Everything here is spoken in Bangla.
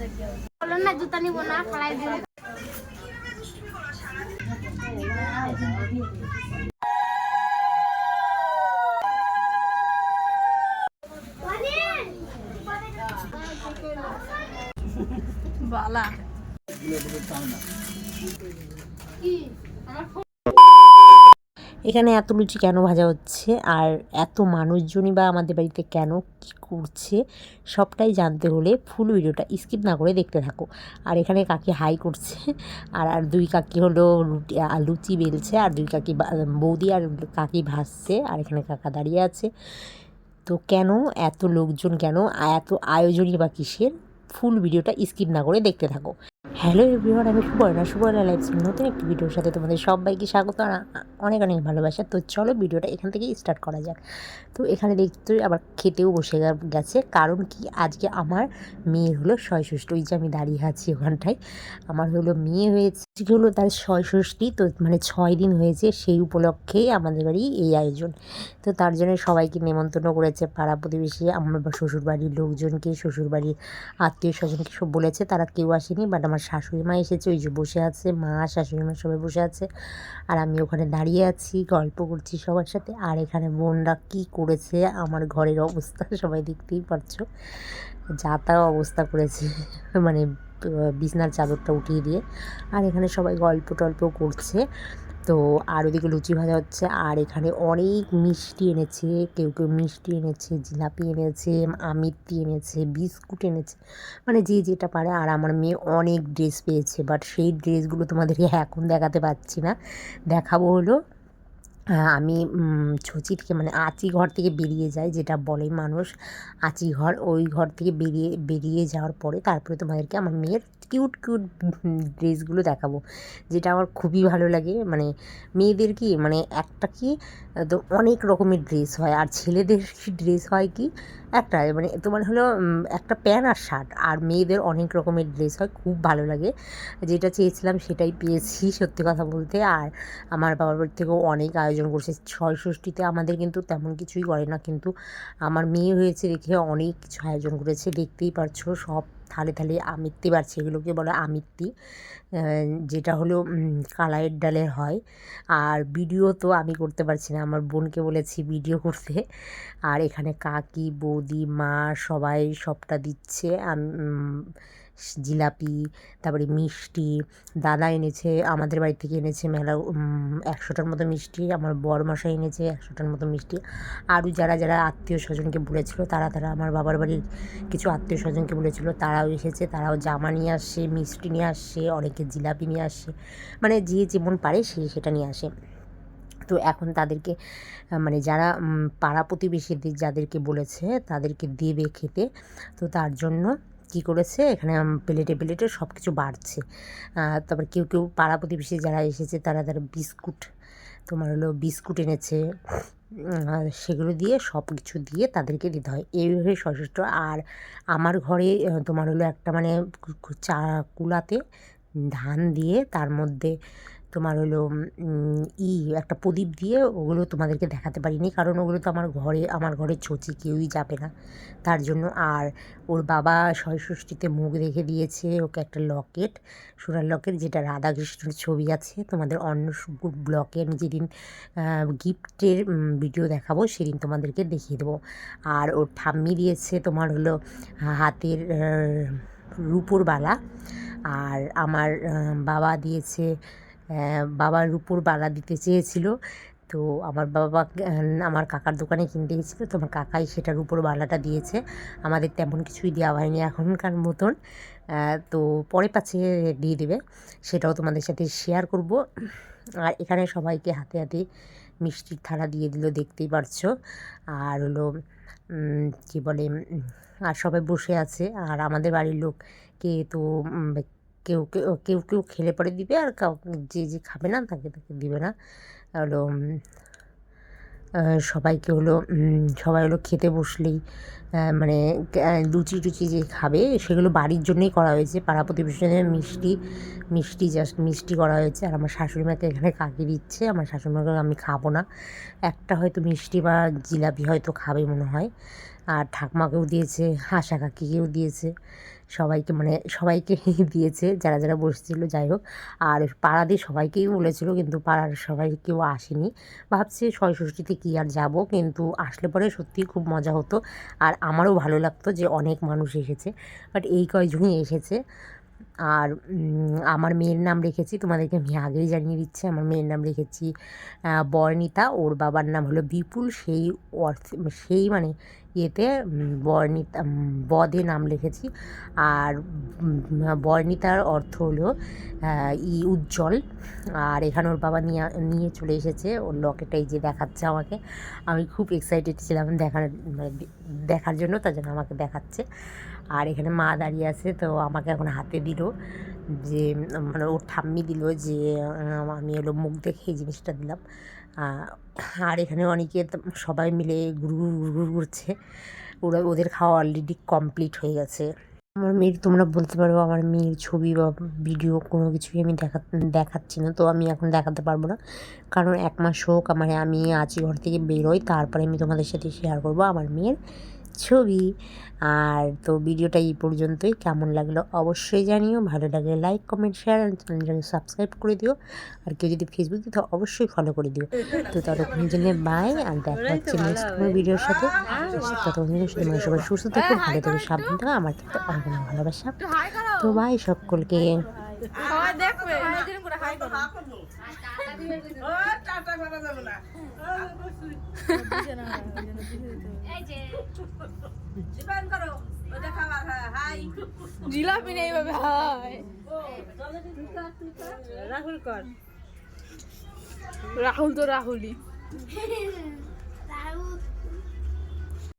বলল না জুতা নিব না খালাই বালা। এখানে এত লুচি কেন ভাজা হচ্ছে? আর এত মানুষজনই বা আমাদের বাড়িতে কেন কী করছে? সবটাই জানতে হলে ফুল ভিডিওটা স্কিপ না করে দেখতে থাকো। আর এখানে কাকি হাই করছে, আর আর দুই কাকি হলো আর লুচি বেলছে, আর দুই কাকি বৌদি আর কাকি ভাসছে আর এখানে কাকা দাঁড়িয়ে আছে। তো কেন এত লোকজন কেন, এত আয়োজনই বা কিসের? ফুল ভিডিওটা স্কিপ না করে দেখতে থাকো। হ্যালো এভরিওয়ান আমি সুবর্ণা। সুবর্ণা লাইফ নতুন একটি ভিডিওর সাথে তোমাদের সবাইকে স্বাগত আর অনেক অনেক ভালোবাসা। তো চলো ভিডিওটা এখান থেকে স্টার্ট করা যাক। তো এখানে দেখতে আবার খেতেও বসে গেছে। কারণ কি? আজকে আমার মেয়ে হলো ছয়ষষ্ঠী ওই যে আমি দাঁড়িয়ে আছি ওখানটায়। আমার হলো মেয়ে হয়েছে আজকে হলো তার ছয়ষষ্ঠী তো মানে ছয় দিন হয়েছে সেই উপলক্ষেই আমাদের বাড়ি এই আয়োজন। তো তার জন্য সবাইকে নেমন্তন্ন করেছে পাড়া প্রতিবেশী, আমার শ্বশুরবাড়ির লোকজনকে, শ্বশুরবাড়ির আত্মীয় স্বজনকে সব বলেছে, তারা কেউ আসেনি বাট আমার শাশুড়ি মা এসেছে, ওই যে বসে আছে, মা শাশুড়ি মা সবাই বসে আছে, আর আমি ওখানে দাঁড়িয়ে আছি, গল্প করছি সবার সাথে, আর এখানে বোনরা কী করেছে, আমার ঘরের অবস্থা সবাই দেখতেই পারছ, যা তা অবস্থা করেছে মানে বিছনার চাদরটা উঠিয়ে দিয়ে, আর এখানে সবাই গল্প টল্প করছে। তো আর ওদিকে লুচি ভাজা হচ্ছে, আর এখানে অনেক মিষ্টি এনেছে, কেউ কেউ মিষ্টি এনেছে, জিলাপি এনেছে, আমিত্তি এনেছে, বিস্কুট এনেছে। মানে যে যেটা পারে, আর আমার মেয়ে অনেক ড্রেস পেয়েছে বাট সেই ড্রেসগুলো তোমাদেরকে এখন দেখাতে পাচ্ছি না। দেখাবো হলো। আমি ছুচি থেকে মানে আঁচি ঘর থেকে বেরিয়ে যাই, যেটা বলে মানুষ। আঁচি ঘর, ওই ঘর থেকে বেরিয়ে বেরিয়ে যাওয়ার পরে তারপরে তোমাদেরকে আমার মেয়ের কিউট কিউট ড্রেসগুলো দেখাবো। যেটা আমার খুবই ভালো লাগে। মানে মেয়েদের কি মানে একটা কি অনেক রকমের ড্রেস হয়। আর ছেলেদের ড্রেস হয় কি একটা মানে তোমার হলো একটা প্যান্ট আর শার্ট। আর মেয়েদের অনেক রকমের ড্রেস হয়, খুব ভালো লাগে। যেটা চেয়েছিলাম সেটাই পেয়েছি, সত্যি কথা বলতে। আর আমার বাবার বাড়ি থেকেও অনেক আয়োজন করছে। ছয় ষষ্ঠীতে আমাদের কিন্তু তেমন কিছুই করে না, কিন্তু আমার মেয়ে হয়েছে রেখে অনেক কিছু আয়োজন করেছে। দেখতেই পারছ, সব থালে থালে আমিত্তি বাড়ছে, এগুলোকে বলে আমিত্তি। যেটা হলো কালাইয়ের ডালের হয়। আর ভিডিও তো আমি করতে পারছি না, আমার বোনকে বলেছি ভিডিও করতে। আর এখানে কাকি, বৌদি, মা সবাই সবটা দিচ্ছে। জিলাপি, তারপরে মিষ্টি, দাদা এনেছে, আমাদের বাড়ি থেকে এনেছে মেলা একশোটার মতো মিষ্টি, আমার বর এনেছে একশোটার মতো মিষ্টি। আরও যারা যারা আত্মীয় স্বজনকে বলেছিল, তারা তারা আমার বাবার বাড়ির কিছু আত্মীয় স্বজনকে বলেছিল, তারাও এসেছে, তারাও জামা নিয়ে আসছে মিষ্টি নিয়ে আসছে অনেকে জিলাপি নিয়ে আসছে মানে যে যেমন পারে সে সেটা নিয়ে আসে। তো এখন তাদেরকে মানে যারা পাড়া প্রতিবেশীদের যাদেরকে বলেছে, তাদেরকে দেবে খেতে, তো তার জন্য কী করেছে? এখানে প্লেটে প্লেটে সব কিছু বাড়ছে। তারপর কেউ কেউ পাড়া প্রতিবেশী যারা এসেছে, তারা তারা বিস্কুট, তোমার হলো বিস্কুট এনেছে। সেগুলো দিয়ে সব কিছু দিয়ে তাদেরকে দিতে হয়। এইভাবে সশস্ত্র। আর আমার ঘরে তোমার হলো একটা মানে চা কুলাতে ধান দিয়ে তার মধ্যে তোমার হলো ই, একটা প্রদীপ দিয়ে ওগুলো তোমাদেরকে দেখাতে পারিনি। কারণ ওগুলো তো আমার ঘরে আমার ঘরে ছচি কেউই যাবে না। তার জন্য আর ওর বাবা ষষ্ঠীতে মুখ রেখে দিয়েছে ওকে একটা লকেট, সোনার লকেট, যেটা রাধাকৃষ্ণের ছবি আছে। তোমাদের অন্য ব্লকে আমি যেদিন গিফটের ভিডিও দেখাবো সেদিন তোমাদেরকে দেখিয়ে দেবো। আর ওর ঠাম্মি দিয়েছে তোমার হলো, হাতের রূপোর বালা। আর আমার বাবা দিয়েছে আহ, বাবা রূপোর বালা দিতে চেয়েছিল। তো আমার বাবা আমার কাকার দোকানে কিনতে গেছিল। তো আমার কাকাই সেটার উপর বালাটা দিয়েছে। আমাদের তেমন কিছুই দেওয়া হয়নি এখনকার মতন। তো পরে পাচ্ছে দিয়ে দেবে। সেটাও তোমাদের সাথে শেয়ার করব। আর এখানে সবাইকে হাতে হাতে মিষ্টির থালা দিয়ে দিল দেখতেই পারছ। আর হলো কী বলে আর সবাই বসে আছে। আর আমাদের বাড়ির লোককে তো কেউ কেউ কেউ কেউ খেলে পরে দিবে আর কাউ, যে যে খাবে না তাকে তাকে দিবে না। হলো সবাইকে হলো সবাই হলো খেতে বসলেই মানে লুচি টুচি যে খাবে সেগুলো বাড়ির জন্যই করা হয়েছে। পাড়া প্রতিবেশীদের মিষ্টি মিষ্টি জাস্ট মিষ্টি করা হয়েছে। আর আমার শাশুড়ি মাকে এখানে কাকি দিচ্ছে? আমার শাশুড়ি মাকে আমি খাব না। একটা হয়তো মিষ্টি বা জিলাপি হয়তো খাবে মনে হয়। আর ঠাকমাকেও দিয়েছে হাসা কাকিকেও দিয়েছে। সবাইকে মানে সবাইকে দিয়েছে, যারা যারা বসেছিল, যাই হোক। আর পাড়া দিয়ে সবাইকেই বলেছিল, কিন্তু পাড়ার সবাই কেউ আসেনি। ভাবছি ষষ্ঠীতে কী আর যাব, কিন্তু আসলে পরে সত্যিই খুব মজা হতো। আর আমারও ভালো লাগতো যে অনেক মানুষ এসেছে বাট এই কয়জনই এসেছে। আর আমার মেয়ের নাম রেখেছি, তোমাদেরকে আমি আগেই জানিয়ে দিচ্ছি, আমার মেয়ের নাম রেখেছি বর্ণিতা, ওর বাবার নাম হলো বিপুল, সেই অর্থ, সেই মানে ইয়েতে বর্ণিতা বদে নাম লিখেছি আর বর্ণিতার অর্থ হলো ই উজ্জ্বল, আর এখানে ওর বাবা নিয়ে নিয়ে চলে এসেছে, ওর লকেটাই যে দেখাচ্ছে আমাকে, আমি খুব এক্সাইটেড ছিলাম দেখার মানে দেখার জন্য, তার জন্য আমাকে দেখাচ্ছে, আর এখানে মা দাঁড়িয়ে আছে, তো আমাকে এখন হাতে দিল যে মানে ওর ঠাম্মি দিল যে আমি এলো মুখ দেখে এই জিনিসটা দিলাম। আর এখানে অনেকে সবাই মিলে ঘুর ঘুর ঘুর ঘুরছে ওরা, ওদের খাওয়া অলরেডি কমপ্লিট হয়ে গেছে। আমার মেয়ের, তোমরা বলতে পারো আমার মেয়ের ছবি বা ভিডিও কোনো কিছুই আমি দেখা, দেখাচ্ছি না। তো আমি এখন দেখাতে পারব না। কারণ এক মাস হোক, আমার, আমি আছি ঘর থেকে বেরোই, তারপরে আমি তোমাদের সাথে শেয়ার করব। আমার মেয়ের ছবি। আর তো ভিডিওটা এই পর্যন্তই। কেমন লাগল অবশ্যই জানিও। ভালো লাগলে লাইক কমেন্ট শেয়ার চ্যানেলটাকে সাবস্ক্রাইব করে দিও। আর কেউ যদি ফেসবুক দিও তো অবশ্যই ফলো করে দিও। তো ততক্ষণের জন্য বাই আর দেখা হচ্ছে নেক্সট কোনো ভিডিওর সাথে। ততক্ষণ তোমরা সবাই সুস্থ থাকো, ভালো থেকো, সাবধান থাকো। আমার কিন্তু অনেক ভালোবাসা। তো বাই সকলকে। দেখবে। জিলাপি নেই ভাবে হাই। রাহুল কর। রাহুল তো রাহুলই। রাহুল।